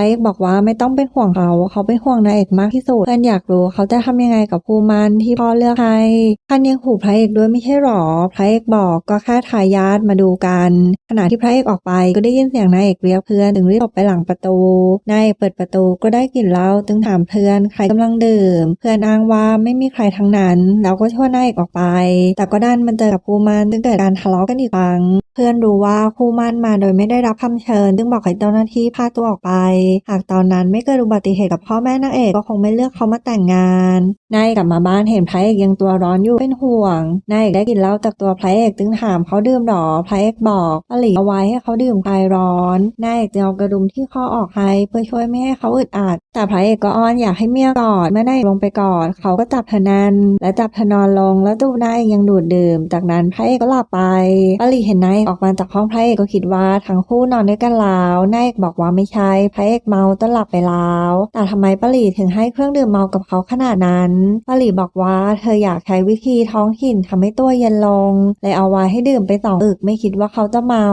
พระเอกบอกว่าไม่ต้องเป็นห่วงเขาเขาเป็นห่วงนายเอกมากที่สุดเพื่อนอยากรู้เขาจะทำยังไงกับภูมันที่พ่อเลือกให้ท่านยังหูพระเอกด้วยไม่ใช่หรอ พระเอกบอกก็แค่ทายาทมาดูกัน ขณะที่พระเอกออกไปก็ได้ยินเสียงนายเอกเรียกเพื่อนถึงรีบออกไปหลังประตูนายเอกเปิดประตูก็ได้กลิ่นเหล้าจึงถามเพื่อนใครกำลังดื่ม เพื่อนอ้างว่าไม่มีใครทั้งนั้นแล้วก็ชวนนายเอกออกไป แต่ก็ดันมันเจอกับภูมันจึงเกิดการทะเลาะกันอีกครั้ง เพื่อนรู้ว่าคูมันมาโดยไม่ได้รับคำเชิญ จึงบอกให้เจ้าหน้าที่พาตัวออกไปหากตอนนั้นไม่เกิดอุบัติเหตุกับพ่อแม่นางเอกก็คงไม่เลือกเขามาแต่งงานนายเอกกลับมาบ้านเห็นพระเอกยังตัวร้อนอยู่เป็นห่วงนายเอกได้กินเหล้าจากตัวพระเอกจึงถามเขาดื่มหรอพระเอกบอกปลีเอาไว้ให้เขาดื่มคลายร้อนนายเอกจึงเอากระดุมที่ข้อออกให้เพื่อช่วยไม่ให้เขาอึดอัดแต่พระเอกก็อ้อนอยากให้เมียกอดเมื่อนายเอกลงไปกอดเขาก็จับเธอแน่นและจับเธอนอนลงแล้วดูนายเอกยังดูดดื่ม จากนั้นพระเอกก็หลับไปปลีเห็นนายเอกออกมาจากห้องพระเอกก็คิดว่าทั้งคู่นอนด้วยกันแล้วนายเอกบอกว่าไม่ใช่พระเอกเมาจนหลับไปแล้ว แต่ทำไมปลีถึงให้เครื่องดื่มเมากับเขาขนาดนั้นปลีบอกว่าเธออยากใช้วิธีท้องถิ่นทำให้ตัวเย็นลงเลยเอาไว้ให้ดื่มไปสองอึกไม่คิดว่าเขาจะเมา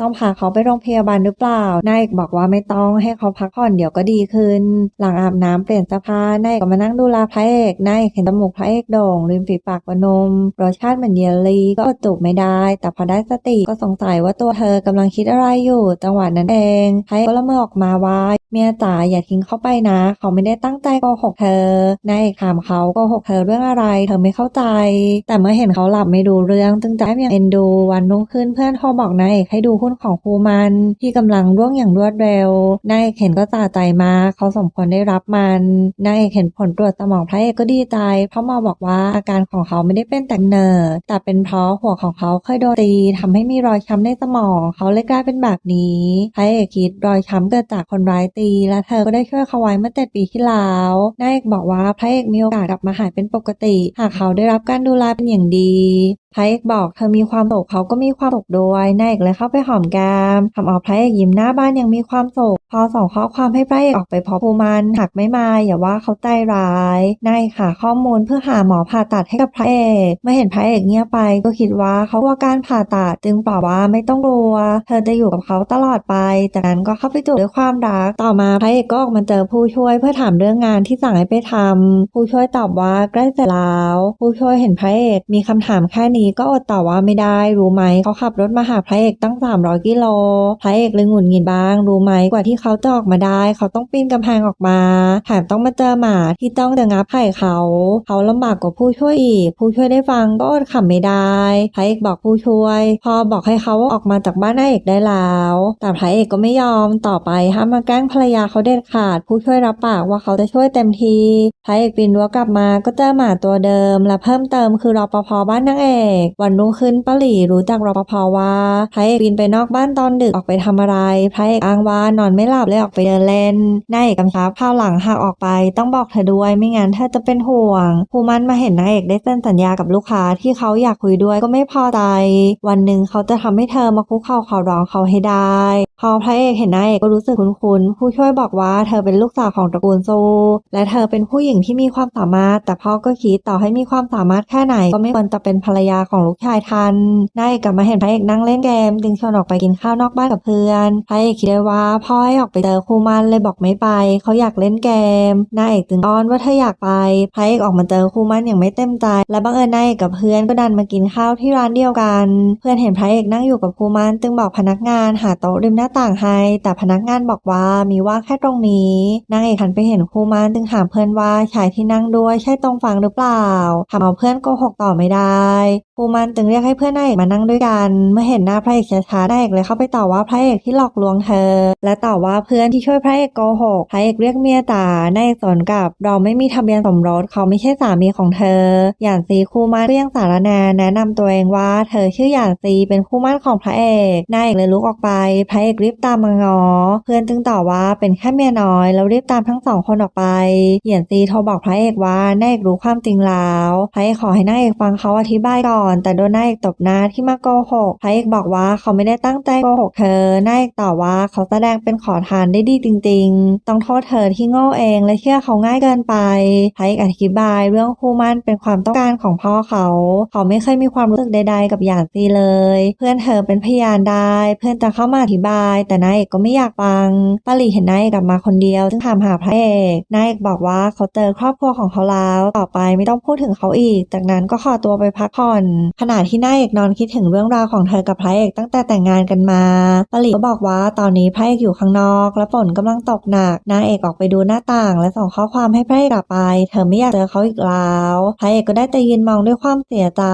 ต้องพาเขาไปโรงพยาบาลหรือเปล่านายเอกบอกว่าไม่ต้องให้เขาพักผ่อนเดี๋ยวก็ดีขึ้น หลังอาบน้ำเปลี่ยนเสื้อผ้านายเอกก็มานั่งดูแลพระเอกนายเอกเห็นจมูกพระเอกโด่งริมฝีปากก็นมรสชาติเหมือนเยลลี่ก็อดจูบไม่ได้ แต่พอได้สติก็สงสัยว่าตัวเธอกำลังคิดอะไรอยู่จังหวะนั้นเองพระเอกก็ละเมอออกมาว่า เมียจ๋าอย่าทิ้งเขาไปนะ เขาไม่ได้ตั้งใจโกหกเธอนายเอกถามเขาโกหกเธอเรื่องอะไร เธอไม่เข้าใจ แต่เมื่อเห็นเขาหลับไม่ดูเรื่อง จึงจะให้ยังเอ็นดูวันรุ่งขึ้นเพื่อนโทรบอกนายเอกให้ดูหุ้นของครูมัน ที่กำลังร่วงอย่างรวดเร็วนายเอกเห็นก็ตาใจมา เขาสมควรได้รับมันนายเอกเห็นผลตรวจสมองพระเอกก็ดีใจ เพราะหมอบอกว่าอาการของเขาไม่ได้เป็นแต่เนิดแต่เป็นเพราะหัวของเขาเคยโดนตีทำให้มีรอยช้ำในสมอง เขาเลยกลายเป็นแบบนี้พระเอกคิดรอยช้ำเกิดจากคนร้ายตีและเธอก็ได้ช่วยเขาไว้เมื่อเจ็ดปีที่แล้วนายเอกบอกว่าพระเอกมีโอกาสกลับมาหายเป็นปกติ หากเขาได้รับการดูแลเป็นอย่างดี พระเอกบอกเธอมีความสุขเขาก็มีความสุขด้วยนายเอกเลยเข้าไปหอมแก้มทำเอาพระเอกยิ้มหน้าบ้านยังมีความสุขพอส่งข้อความให้พระเอกออกไปพบภูมันหากไม่มาอย่าว่าเขาใจร้ายนายหาข้อมูลเพื่อหาหมอผ่าตัดให้กับพระเอกเมื่อเห็นพระเอกเงียบไปก็คิดว่าเขากลัวการผ่าตัดจึงบอกว่าไม่ต้องกลัว เธอจะอยู่กับเขาตลอดไปจากนั้นก็เข้าไปจูบด้วยความรัก ต่อมาพระเอกก็ออกมาเจอผู้ช่วยเพื่อถามเรื่องงานที่สั่งให้ไปทำผู้ช่วยตอบว่าใกล้เสร็จแล้ว ผู้ช่วยเห็นพระเอกมีคำถามแค่นี้ก็อดต่อว่าไม่ได้รู้ไหมเขาขับรถมาหาพระเอกตั้ง 300 กิโลพระเอกเลยหงุดหงิดบ้าง รู้ไหมกว่าที่เขาจะออกมาได้ เขาต้องปีนกำแพงออกมาแถมต้องมาเจอหมาที่ต้องเดงับไผ่เขา เขาลำบากกว่าผู้ช่วยอีก ผู้ช่วยได้ฟังก็อดขำไม่ได้พระเอกบอกผู้ช่วย พอบอกให้เขาออกมาจากบ้านนายเอกได้แล้ว แต่พระเอกก็ไม่ยอมต่อไปห้ามมาแกล้งภรรยาเขาเด็ดขาด ผู้ช่วยรับปากว่าเขาจะช่วยเต็มทีพระเอกปีนรั้วกลับมาก็เจอหมาตัวเดิม และเพิ่มเติมคือรอปภบ้านนางเอกวันรุ่งขึ้นป้าหลี่รู้จากรปภว่าพระเอกบินไปนอกบ้านตอนดึกออกไปทำอะไรพระเอกอ้างว่านอนไม่หลับเลยออกไปเดินเล่นนายเอกกำชับข้าวหลังหากออกไป ต้องบอกเธอด้วยไม่งั้นเธอจะเป็นห่วงภูมันมาเห็นนายเอกได้เซ็นสัญญากับลูกค้าที่เขาอยากคุยด้วยก็ไม่พอใจ วันหนึ่งเขาจะทำให้เธอมาคุกเข่าขอร้องเขาให้ได้พอพระเอกเห็นนายเอกก็รู้สึกคุ้นๆผู้ช่วยบอกว่าเธอเป็นลูกสาวของตระกูลโซ และเธอเป็นผู้หญิงที่มีความสามารถ แต่พ่อก็คิดต่อให้มีความสามารถแค่ไหนก็ไม่ควรจะเป็นภรรยาของลูกชายทันนายเอกกลับมาเห็นพระเอกนั่งเล่นเกมจึงชวนออกไปกินข้าวนอกบ้านกับเพื่อนพระเอกคิดได้ว่าพ่อให้ออกไปเจอครูมันเลยบอกไม่ไป เขาอยากเล่นเกมนายเอกจึงอ้อนว่าเธออยากไปพระเอกออกมาเจอครูมันอย่างไม่เต็มใจ และบังเอิญนายเอกกับเพื่อนก็ดันมากินข้าวที่ร้านเดียวกัน เพื่อนเห็นพระเอกนั่งอยู่กับครูมันจึงบอกพนักงานหาโต๊ะริมหน้าต่างให้ แต่พนักงานบอกว่ามีว่างแค่ตรงนี้นางเอกหันไปเห็นครูมันจึงถามเพื่อนว่าชายที่นั่งด้วยใช่ตรงฟังหรือเปล่าทำเอาเพื่อนโกหกต่อไม่ได้ คูมันจึงเรียกให้เพื่อนนายเอกมานั่งด้วยกัน เมื่อเห็นหน้าพระเอกช้าๆนายเอกเลยเข้าไปต่อว่าพระเอกที่หลอกลวงเธอ และต่อว่าเพื่อนที่ช่วยพระเอกโกหกพระเอกเรียกเมียจ๋านายเอกสวนกับเราไม่มีทะเบียนสมรสเขาไม่ใช่สามีของเธอ หยานซีคู่มั่นเรียงสารแนแนะนำตัวเองว่า เธอชื่อหยานซีเป็นคู่มั่นของพระเอกนายเอกเลยลุกออกไป พระเอกรีบตามมางอ เพื่อนจึงต่อว่าเป็นแค่เมียน้อยแล้วรีบตามทั้งสองคนออกไปหยานซีโทรบอกพระเอกว่านายเอกรู้ความจริงแล้วพระเอกขอให้นายเอกฟังเขาอธิบายก่อนแต่โดนนายเอกตบหน้าที่มาโกหกพระเอกบอกว่าเขาไม่ได้ตั้งใจโกหกเธอนายเอกตอบว่าเขาแสดงเป็นขอทานได้ดีจริง ๆ ต้องโทษเธอที่โง่เองและเชื่อเขาง่ายเกินไปพระเอกอธิบายเรื่องคู่มั่นเป็นความต้องการของพ่อเขา เขาไม่เคยมีความรู้สึกใด ๆ กับหยาดซีเลย เพื่อนเธอเป็นพยานได้ เพื่อนจะเข้ามาอธิบาย แต่นายเอกก็ไม่อยากฟังปาลีเห็นนายเอกกลับมาคนเดียวจึงถามหาพระเอกนายเอกบอกว่าเขาเจอครอบครัวของเขาแล้ว ต่อไปไม่ต้องพูดถึงเขาอีก จากนั้นก็ขอตัวไปพักผ่อนขณะที่นายเอกนอนคิดถึงเรื่องราวของเธอกับพระเอกตั้งแต่แต่งงานกันมาปลีก็บอกว่าตอนนี้พระเอกอยู่ข้างนอก และฝนกำลังตกหนักนายเอกออกไปดูหน้าต่าง และส่งข้อความให้พระเอกกลับไป เธอไม่อยากเจอเขาอีกแล้วพระเอกก็ได้แต่ยืนมองด้วยความเสียใจ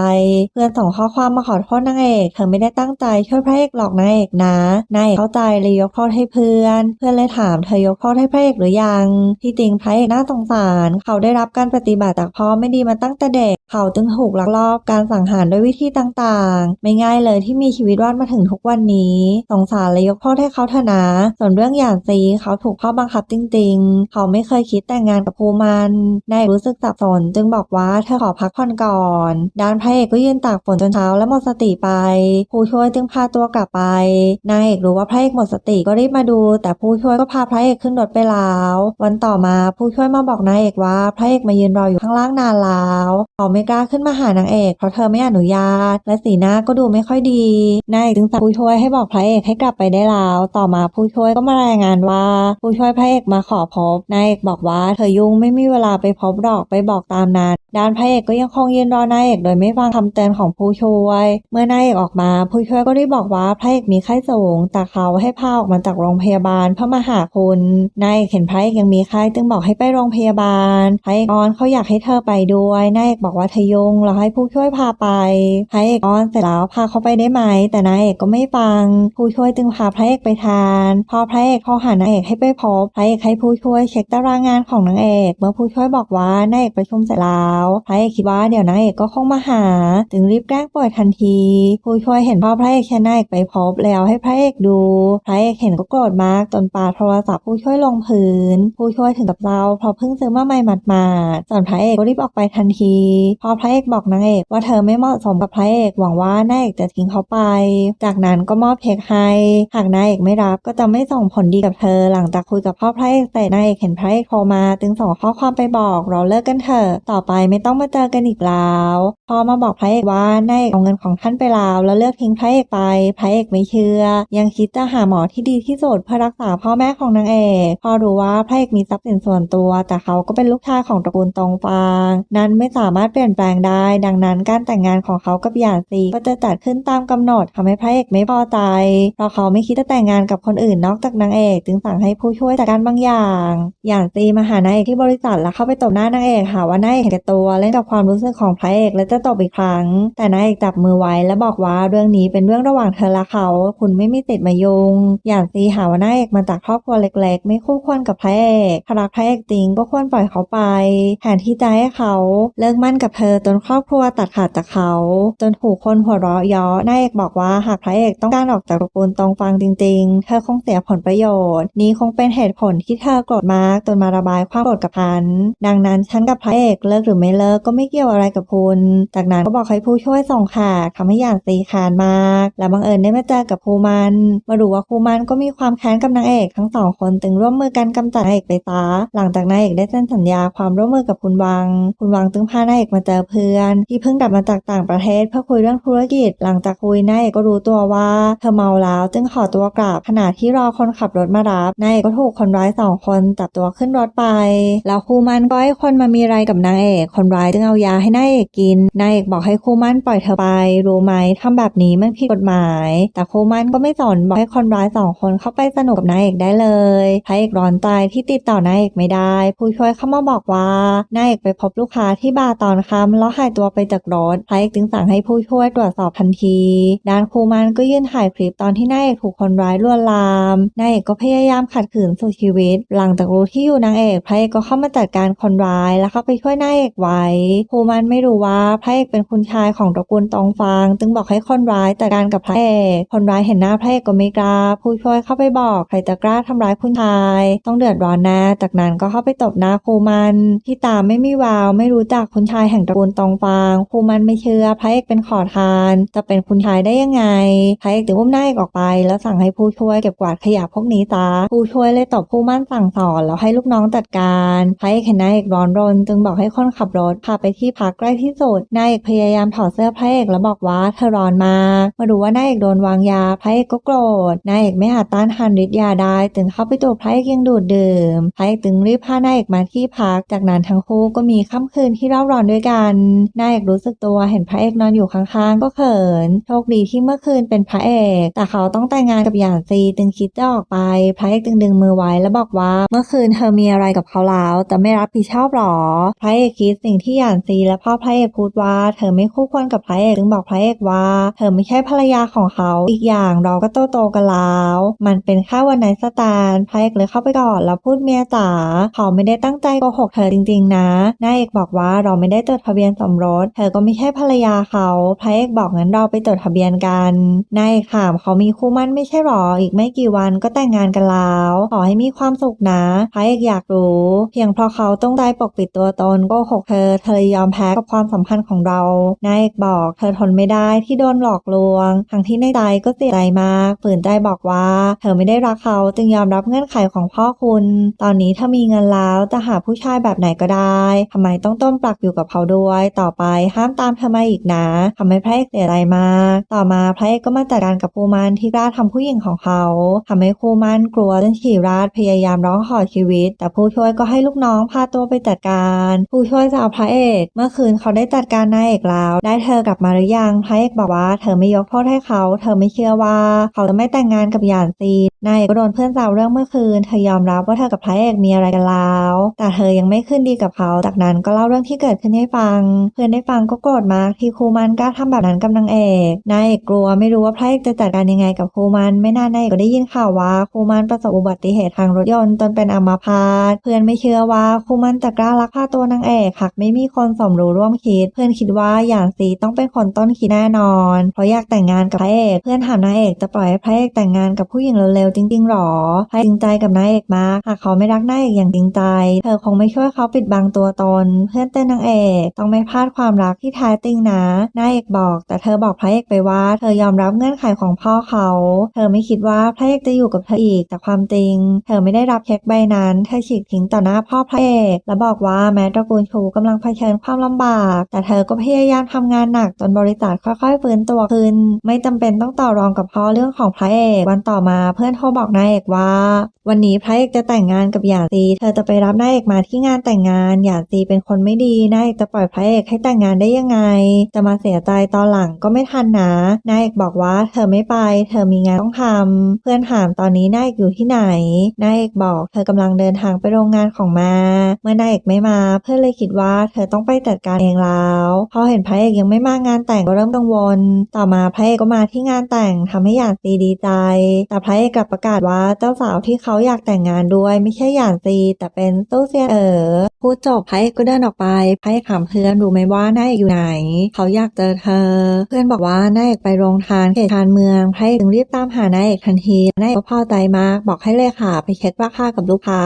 เพื่อนส่งข้อความมาขอโทษนางเอกเธอไม่ได้ตั้งใจช่วยพระเอกหลอกนางเอกนะนายเอกเข้าใจเลยยกโทษให้เพื่อน เพื่อนเลยถามเธอยกโทษให้พระเอกหรือยัง ที่จริงพระเอกน่าสงสาร เขาได้รับการปฏิบัติจากพ่อไม่ดีมาตั้งแต่เด็ก เขาจึงถูกลักลอบการสังหารด้วยวิธีต่างๆ ไม่ง่ายเลยที่มีชีวิตรอดมาถึงทุกวันนี้ สงสารเลยยกโทษให้เขาเถอะนะ ส่วนเรื่องหยาดซีเขาถูกพ่อบังคับจริง ๆ เขาไม่เคยคิดแต่งงานกับภูมันนายรู้สึกสับสนจึงบอกว่าเธอขอพักผ่อนก่อน ด้านพระเอกก็ยืนตากฝนจนเช้าและหมดสติไปผู้ช่วยจึงพาตัวกลับไปนายเอกรู้ว่าพระเอกหมดสติก็รีบมาดู แต่ผู้ช่วยก็พาพระเอกขึ้นรถไปแล้ว วันต่อมาผู้ช่วยมาบอกนายเอกว่าพระเอกมายืนรออยู่ข้างล่างนานแล้วเขาไม่กล้าขึ้นมาหานางเอกเพราะเธอไม่อนุญาต และสีหน้าก็ดูไม่ค่อยดี นายเอกจึงสั่งผู้ช่วยให้บอกพระเอกให้กลับไปได้แล้ว ต่อมาผู้ช่วยก็มารายงานว่า ผู้ช่วยพระเอกมาขอพบ นายเอกบอกว่าเธอยุ่งไม่มีเวลาไปพบหรอกไปบอกตามนั้น ด้านพระเอกก็ยังคงยืนรอนายเอกโดยไม่ฟังคำเตือนของผู้ช่วย เมื่อนายเอกออกมา ผู้ช่วยก็ได้บอกว่าพระเอกมีไข้สูง แต่เขาให้พาออกมาจากโรงพยาบาลเพื่อมาหาคุณนายเอกเห็นพระเอกยังมีไข้จึงบอกให้ไปโรงพยาบาล พระเอกอ้อนเขาอยากให้เธอไปด้วย นายเอกบอกว่าเธอยุ่งแล้วให้ผู้ช่วยพาไปพระเอกอ้อนเสร็จแล้วพาเขาไปได้ไหม แต่นายเอกก็ไม่ฟัง ผู้ช่วยจึงพาพระเอกไปทาน พอพระเอกเขาหานางเอกให้ไปพบ พระเอกให้ผู้ช่วยเช็คตารางงานของนางเอก เมื่อผู้ช่วยบอกว่านายเอกประชุมเสร็จแล้วพระเอกคิดว่าเดี๋ยวนางเอกก็คงมาหา จึงรีบแกล้งป่วยทันที ผู้ช่วยเห็นพ่อพระเอกชนางเอกไปพบแล้วให้พระเอกดู พระเอกเห็นก็โกรธมากจนปาโทรศัพท์ผู้ช่วยลงพื้น ผู้ช่วยถึงกับเราเพราะเพิ่งซื้อมาใหม่หมาดๆส่วนพระเอกก็รีบออกไปทันที พอพระเอกบอกนางเอกว่าเธอไม่เหมาะสมกับพระเอกหวังว่านางเอกจะทิ้งเขาไป จากนั้นก็มอบเค้กให้หากนางเอกไม่รับก็จะไม่ส่งผลดีกับเธอ หลังจากคุยกับพ่อพระเอกเสร็จนางเอกเห็นพระเอกโทรมาจึงส่งข้อความไปบอกเราเลิกกันเถอะต่อไปไม่ต้องมาเจอกันอีกแล้วพอมาบอกพระเอกว่านายเอกเอาเงินของท่านไปแล้วแล้วเลือกทิ้งพระเอกไปพระเอกไม่เชื่อ ยังคิดจะหาหมอที่ดีที่สุดเพื่อรักษาพ่อแม่ของนางเอกพอรู้ว่าพระเอกมีทรัพย์สินส่วนตัว แต่เขาก็เป็นลูกชายของตระกูลตองฟาง นั้นไม่สามารถเปลี่ยนแปลงได้ ดังนั้นการแต่งงานของเขากับหยาดซีก็จะจัดขึ้นตามกำหนดทำให้พระเอกไม่พอใจเพราะเขาไม่คิดจะแต่งงานกับคนอื่นนอกจากนางเอก จึงสั่งให้ผู้ช่วยจัดการบางอย่างหยาดซีมาหานางเอกที่บริษัทแล้วเข้าไปตบหน้านางเอกหาว่านางเอกแก่ตัวเล่นกับความรู้สึกของพระเอกและจะตบอีกครั้ง แต่นายเอกจับมือไว้และบอกว่าเรื่องนี้เป็นเรื่องระหว่างเธอและเขา คุณไม่มีสิทธิ์มายุงอย่างซีหาว่านายเอกมาจากครอบครัวเล็ก ๆ ไม่คู่ควรกับพระเอกถ้ารักพระเอกจริงก็ควรปล่อยเขาไปแทนที่จะให้เขาเลิกมั่นกับเธอจนครอบครัวตัดขาดจากเขาจนถูกคนหัวเราะเยาะนายเอกบอกว่าหากพระเอกต้องการออกจากตระกูลตองฟังจริง ๆ เธอคงเสียผลประโยชน์ นี้คงเป็นเหตุผลที่เธอโกรธมากจนมาระบายความโกรธกับพันดังนั้นฉันกับพระเอกเลิกหรือไม่เลิกก็ไม่เกี่ยวอะไรกับคุณ จากนั้นก็บอกให้ผู้ช่วยส่งแขกทำให้หยาดซีคานมาก และบังเอิญได้มาเจอกับภูมัน มาดูว่าภูมันก็มีความแค้นกับนางเอกทั้งสองคนจึงร่วมมือกันกำจัดนางเอกไปซะหลังจากนางเอกได้เซ็นสัญญาความร่วมมือกับคุณวัง คุณวังจึงพานางเอกมาเจอเพื่อน ที่เพิ่งกลับมาจากต่างประเทศเพื่อคุยเรื่องธุรกิจ หลังจากคุยนางเอกก็รู้ตัวว่าเธอเมาแล้วจึงขอตัวกลับขณะที่รอคนขับรถมารับนางเอกก็ถูกคนร้ายสองคนจับตัวขึ้นรถไป แล้วคูมันก็ให้คนมามีอะไรกับนางเอก คนร้ายจึงเอายาให้นางเอกกินนางเอกบอกให้คูมันปล่อยเธอไป รู้ไหมทำแบบนี้มันผิดกฎหมาย แต่คูมันก็ไม่สนบอกให้คนร้ายสองคนเข้าไปสนุกกับนางเอกได้เลยพระเอกร้อนใจที่ติดต่อนางเอกไม่ได้ ผู้ช่วยเข้ามาบอกว่านางเอกไปพบลูกค้าที่บาร์ตอนค่ำแล้วหายตัวไปจากรถพระเอกจึงสั่งให้ผู้ช่วยตรวจสอบทันที ด้านครูมันก็ยื่นถ่ายคลิปตอนที่นางเอกถูกคนร้ายลวนลามนางเอกก็พยายามขัดขืนสุดชีวิต หลังจากรู้ที่อยู่นางเอกพระเอกก็เข้ามาจัดการคนร้ายแล้วเข้าไปช่วยนางเอกไว้ว้ภูมันไม่รู้ว่าพระเอกเป็นคุณชายของตระกูลตองฟางจึงบอกให้คนร้ายจัดการกับพระเอกคนร้ายเห็นหน้าพระเอกก็ไม่กล้า ผู้ช่วยเข้าไปบอกใครจะกล้าทำร้ายคุณชาย ต้องเดือดร้อนแน่จากนั้นก็เข้าไปตบหน้าภูมัน ที่ตาไม่มีวาวไม่รู้จักคุณชายแห่งตระกูลตองฟางภูมันไม่เชื่อพระเอกเป็นขอทาน จะเป็นคุณชายได้ยังไงพระเอกถึงอุ้มหน้าเอกออกไป แล้วสั่งให้ผู้ช่วยเก็บกวาดขยะพวกนี้ซะผู้ช่วยเลยตอบผู้มั่นสั่งสอนแล้วให้ลูกน้องจัดการพระเอกเห็นนายเอกร้อนรน จึงบอกให้คนขับรถพาไปที่พักใกล้ที่สุดนายเอกพยายามถอดเสื้อพระเอกแล้วบอกว่าเธอร้อนมากมาดูว่านายเอกโดนวางยาพระเอกก็โกรธนายเอกไม่อาจต้านทานฤทธิ์ยาได้จึงเข้าไปตัวพระเอกยังดูดดื่มพระเอกจึงรีบพานายเอกมาที่พัก จากนั้นทั้งคู่ก็มีค่ำคืนที่เร่าร้อนด้วยกันนายเอกรู้สึกตัวเห็นพระเอกนอนอยู่ข้างๆ ก็เขิน โชคดีที่เมื่อคืนเป็นพระเอก แต่เขาต้องแต่งงานกับหยานซีจึงคิดจะออกไป พระเอกจึงดึงมือไว้แล้วบอกว่า เมื่อคืนเธอมีอะไรกับเขาแล้วแต่ไม่รับผิดชอบหรอ พระเอกคิดสิ่งที่หยานซีและพ่อพระเอกพูดว่า เธอไม่คู่ควรกับพระเอกจึงบอกพระเอกว่า เธอไม่ใช่ภรรยาของเขา อีกอย่างเราก็โตโตๆกันแล้ว มันเป็นแค่วันไหนสแตนพระเอกเลยเข้าไปกอดแล้วพูดเมียจ๋าเขาไม่ได้ตั้งใจโกหกเธอจริง ๆ นะนายเอกบอกว่าเราไม่ได้จดทะเบียนสมรส เธอก็ไม่ใช่ภรรยาเขาพระเอกบอกงั้นเราไปจดทะเบียนกันนายเอกถามเขามีคู่มั่นไม่ใช่หรอ อีกไม่กี่วันก็แต่งงานกันแล้วขอให้มีความสุขนะพระเอกอยากรู้ เพียงเพราะเขาต้องได้ปกปิดตัวตนโกหกเธอเธอยอมแพ้กับความสัมพันธ์ของเรานายเอกบอก เธอทนไม่ได้ที่โดนหลอกลวง ทั้งที่ในใจก็เสียใจมากฝืนใจบอกว่า เธอไม่ได้รักเขาจึงยอมรับเงื่อนไขของพ่อคุณ ตอนนี้ถ้ามีเงินแล้วจะหาผู้ชายแบบไหนก็ได้ทำไมต้องต้มปลักอยู่กับเขาด้วย ต่อไปห้ามตามเธอมาอีกนะทำให้พระเอกเสียใจมาก ต่อมาพระเอกก็มาจัดการกับภูมันที่กล้าทำผู้หญิงของเขาทำให้ภูมันกลัวจนฉี่ราดพยายามร้องขอชีวิต แต่ผู้ช่วยก็ให้ลูกน้องพาตัวไปจัดการ ผู้ช่วยจะเอาพระเอก เมื่อคืนเขาได้จัดการนายเอกแล้ว ได้เธอกลับมาหรือยังพระเอกบอกว่าเธอไม่ยกโทษให้เขา เธอไม่เชื่อว่า เขาจะไม่แต่งงานกับหยานซีนายเอกก็โดนเพื่อนแซวเรื่องเมื่อคืน เธอยอมรับว่าเธอกับพระเอกมีอะไรกันแล้ว แต่เธอยังไม่ขึ้นดีกับเขา จากนั้นก็เล่าเรื่องที่เกิดขึ้นให้ฟัง เพื่อนได้ฟังก็โกรธมากที่ครูมันกล้าทำแบบนั้นกับนางเอก นายเอกกลัวไม่รู้ว่าพระเอกจะจัดการยังไงกับครูมัน ไม่นานนายเอกก็ได้ยินข่าวว่าครูมันประสบอุบัติเหตุทางรถยนต์จนเป็นอัมพาต เพื่อนไม่เชื่อว่าครูมันจะกล้าลักพาตัวนางเอกหากไม่มีคนสมรู้ร่วมคิด เพื่อนคิดว่าหยานซีต้องเป็นคนต้นคิดแน่นอน เพราะอยากแต่งงานกับพระเอก เพื่อนถามนายเอกจะปล่อยให้พระเอกแต่งงานกับผู้หญิงเร็วๆจริงๆหรอพระเอกจริงใจกับนายเอกมากหากเขาไม่รักนายเอกอย่างจริงใจ เธอคงไม่ช่วยเขาปิดบังตัวตน เพื่อนเต้นนางเอกต้องไม่พลาดความรักที่แท้จริงนะนายเอกบอก แต่เธอบอกพระเอกไปว่า เธอยอมรับเงื่อนไขของพ่อเขา เธอไม่คิดว่าพระเอกจะอยู่กับเธออีกแต่ความจริง เธอไม่ได้รับเช็คใบนั้นเธอฉีกทิ้งต่อหน้าพ่อพระเอกและบอกว่าแม้ตระกูลชูกำลังเผชิญความลำบาก แต่เธอก็พยายามทำงานหนักจนบริษัทค่อยๆฟื้นตัวขึ้น ไม่จำเป็นต้องต่อรองกับพ่อเรื่องของพระเอกวันต่อมาเพื่อนโทรบอกนายเอกว่า วันนี้พระเอกจะแต่งงานกับหยาดซีเธอจะไปรับนายเอกมาที่งานแต่งงานหยาดซีเป็นคนไม่ดีนายเอกจะปล่อยพระเอกให้แต่งงานได้ยังไง จะมาเสียใจตอนหลังก็ไม่ทันนะนายเอกบอกว่าเธอไม่ไป เธอมีงานต้องทำเพื่อนถามตอนนี้นายเอกอยู่ที่ไหนนายเอกบอก เธอกำลังเดินทางไปโรงงานของมา เมื่อนายเอกไม่มา เพื่อนเลยคิดว่า เธอต้องไปจัดการเองแล้วพอเห็นพระเอกยังไม่มางานแต่งก็เริ่มกังวล ต่อมาพระเอกก็มาที่งานแต่งทำให้หยาดซีดีใจ แต่พระเอกกลับประกาศว่าเจ้าสาวที่เขาอยากแต่งงานด้วยไม่ใช่หยาดซีแต่เป็นตู้เซียนเอ๋อพูดจบไพระเอกก็เดินออกไปไพระเอกถามเพื่อนรู้ไหมว่านายเอกอยู่ไหน เขาอยากเจอเธอ เพื่อนบอกว่านายเอกไปโรงทานเขตชานเมืองไพระเอกจึงรีบตามหานายเอกทันทีนายเอกก็พอใจมาก บอกให้เลขาไปเช็คราคากับลูกค้า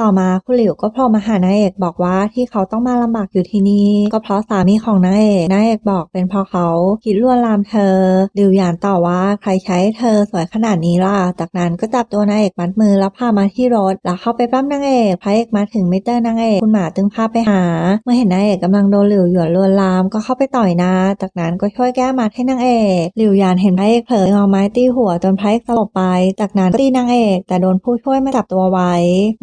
ต่อมาคุณหลิวก็โผล่มาหานายเอกบอกว่าที่เขาต้องมาลำบากอยู่ที่นี่ก็เพราะสามีของนายเอกนายเอกบอกเป็นเพราะเขาคิดลวนลามเธอหลิวหยานต่อว่าใครใช้เธอสวยขนาดนี้ล่ะจากนั้นก็จับตัวนายเอกมัดมือแล้วพามาที่รถแล้วเข้าไปปั้มนางเอกพระเอกมาถึงไม่เจอนางเอกคุณหมาจึงพาไปหา เมื่อเห็นนางเอกกำลังโดนหลิวหยวนลวนลามก็เข้าไปต่อยนา จากนั้นก็ช่วยแก้มัดให้นางเอกหลิวหยานเห็นพระเอกเผลอเอาไม้ตีหัวจนพระเอกสลบไป จากนั้นก็ตีนางเอก แต่โดนผู้ช่วยมาจับตัวไว้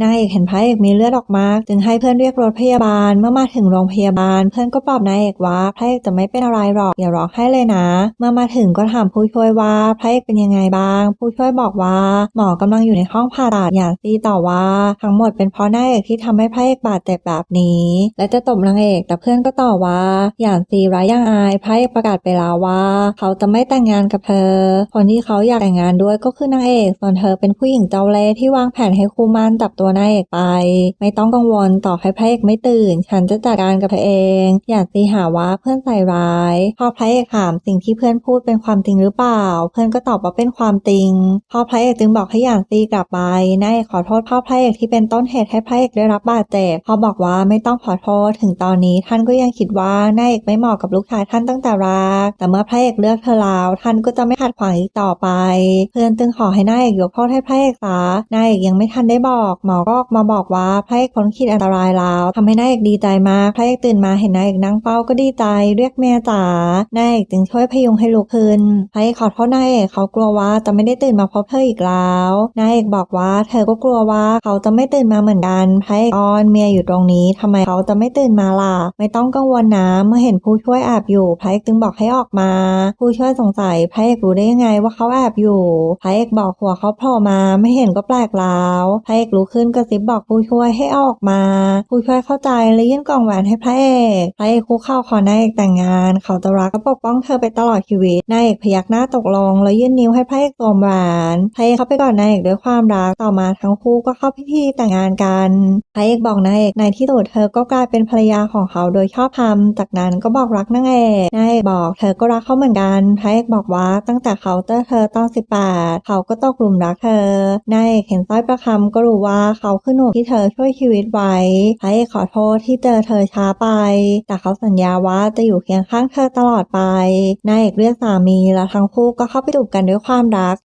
นางเอกเห็นพระเอกมีเลือดออกมากจึงให้เพื่อนเรียกรถพยาบาลเมื่อมาถึงโรงพยาบาล เพื่อนก็ปลอบนางเอกว่าพระเอกจะไม่เป็นอะไรหรอกอย่าร้องไห้เลยนะ เมื่อมาถึงก็ถามผู้ช่วยว่าพระเอกเป็นยังไงบ้าง ผู้ช่วยบอกว่าหมอกำลังอยู่ในห้องผ่าตัดอย่างซีต่อว่าทั้งหมดเป็นเพราะนางเอกที่ทำให้พระเอกบาดเจ็บแบบนี้ และจะตบนางเอกแต่เพื่อนก็ต่อว่า อย่างซีร้ายอย่างอายพระเอกประกาศไปแล้วว่า เขาจะไม่แต่งงานกับเธอ คนที่เขาอยากแต่งงานด้วยก็คือนางเอกส่วนเธอเป็นผู้หญิงเจ้าเล่ห์ที่วางแผนให้คู่มั่นจับตัวนางเอกไป ไม่ต้องกังวลต่อให้พระเอกไม่ตื่น ฉันจะจัดการกับเธอเอง อยากตีหาว่าเพื่อนใส่ร้าย พอพระเอกถามสิ่งที่เพื่อนพูดเป็นความจริงหรือเปล่า เพื่อนก็ตอบว่าเป็นความจริง พอพระเอกจึงบอกให้หยางตีกลับไปนายเอกขอโทษพ่อพระเอกที่เป็นต้นเหตุให้พระเอกได้รับบาดเจ็บพอบอกว่าไม่ต้องขอโทษถึงตอนนี้ท่านก็ยังคิดว่านายเอกไม่เหมาะกับลูกชายท่านตั้งแต่แรกแต่เมื่อพระเอกเลือกเธอแล้วท่านก็จะไม่ขัดขวางอีกต่อไป เพื่อนจึงขอให้นายเอกยกโทษให้พระเอกซะนายเอกยังไม่ทันได้บอกหมอก็ออกมาบอกว่าพระเอกพ้นขีดอันตรายแล้วทำให้นายเอกดีใจมากพระเอกตื่นมาเห็นนายเอกนั่งเฝ้าก็ดีใจ เรียกเมียจ๋านายเอกจึงช่วยพยุงให้ลุกขึ้นพระเอกขอโทษนายเอกเขากลัวว่าจะไม่ได้ตื่นมาพบเธออีกแล้วนายเอกบอกว่าเธอก็กลัวว่าเขาจะไม่ตื่นมาเหมือนกันพระเอกอ้อนเมียอยู่ตรงนี้ทำไมเขาจะไม่ตื่นมาล่ะ ไม่ต้องกังวลนะเมื่อเห็นผู้ช่วยแอบอยู่พระเอกจึงบอกให้ออกมา ผู้ช่วยสงสัยพระเอกรู้ได้ยังไงว่าเขาแอบอยู่พระเอกบอกหัวเขาโผล่มาไม่เห็นก็แปลกแล้วพระเอกลุกขึ้นกระซิบบอกผู้ช่วยให้อออกมา ผู้ช่วยเข้าใจและยื่นกล่องแหวนให้พระเอกพระเอกคุกเข่าขอนายเอกแต่งงาน เขาจะรักและปกป้องเธอไปตลอดชีวิตนายเอกพยักหน้าตกลง แล้วยื่นนิ้วให้พระเอกสวมแหวนพระเอกเขาไปก่อดนายเอกด้วยความรักต่อมาทั้งคู่ก็เข้าพิธีแต่งงานกันพระเอกบอกนายเอกในที่สุดเธอก็กลายเป็นภรรยาของเขาโดยชอบธรรมจากนั้นก็บอกรักนางเอกนายเอกบอกเธอก็รักเขาเหมือนกันพระเอกบอกว่าตั้งแต่เขาเจอเธอตอน18เขาก็ตกหลุมรักเธอนายเอกเห็นสร้อยประคำก็รู้ว่าเขาคือหนุ่มที่เธอช่วยชีวิตไว้พระเอกขอโทษที่เจอเธอช้าไป แต่เขาสัญญาว่าจะอยู่เคียงข้างเธอตลอดไปนายเอกเรียกสามีแล้วทั้งคู่ก็เข้าไปจูบกันด้วยความรัก